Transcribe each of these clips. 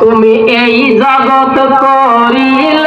তুমি এই জগৎ করিলে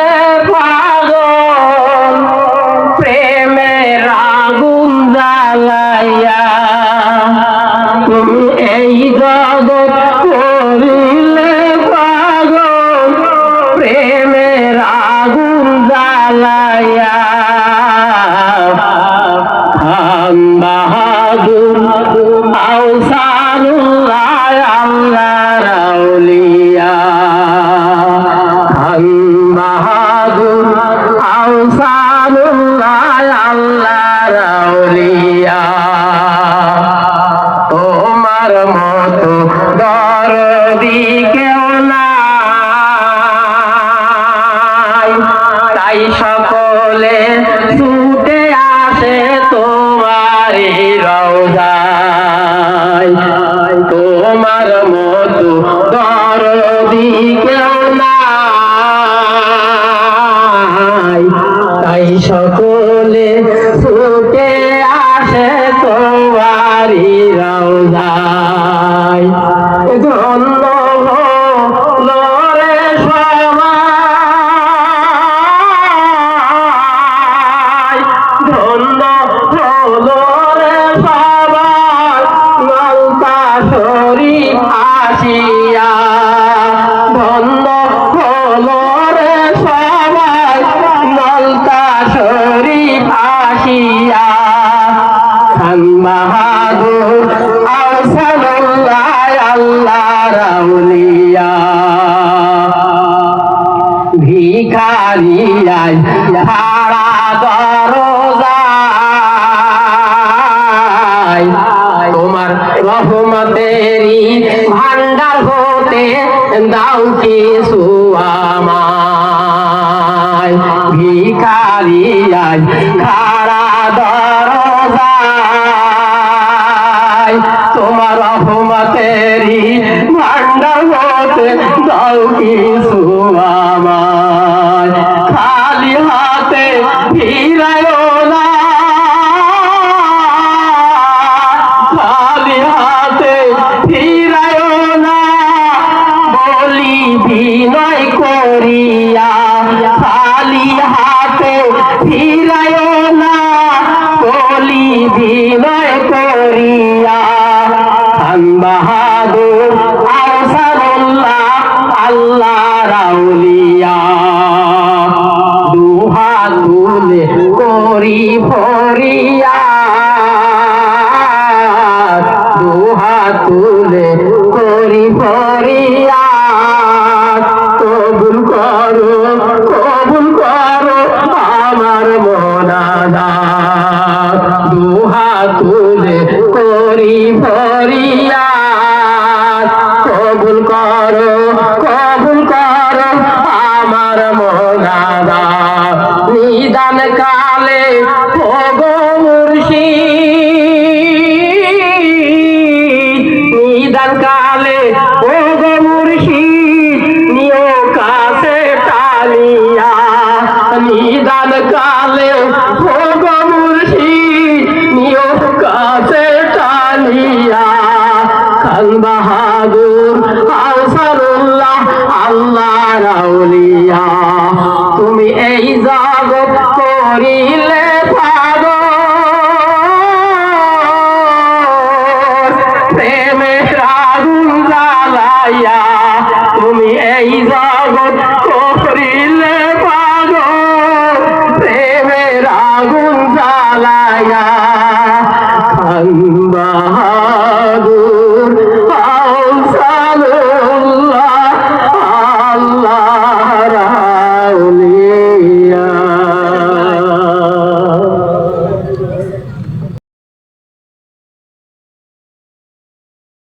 আউসানুল্লাহ আল্লাহ রাউলিয়া তোমার মতো দরদি কেউ নাই। তাই সকলে তাই সকলে ফুটে আসে তোমারি রওজায়। ধন্য হলো রে সবাই। ধন্য হলো বাহাদুর আহসানুল্লাহ আল্লাহ রাউলিয়া ভিখারিয়াই হারা দরজায় তোমার রহমতেরই ভান্ডার হতে দাও কিছু আমায়। ভিখারিয়াই হারা দরজায় তোমার রহমতেরই ভান্ডার হতে দাও কিছু আমায়। খালি হাতে ফিরায় না। খালি হাতে ফিরায় না। বলি বিনয় করিয়া বিনয় করিয়া খান বাহাদুর আসাদুল্লাহ আল্লাহ রাউলিয়া দুহা তুলে করি ভরিয়া তুলে করি ভরিয়া। কবুল করো কবুল করো আমার মনাদা। নিদান কালে ভগো নিদান কালে ভগো মুর্শিদ। প্রেমের আগুন জ্বালাইয়া তুমি এই জগৎ করিলে পাগল। প্রেমের আগুন জ্বালাইয়া বাহাদুর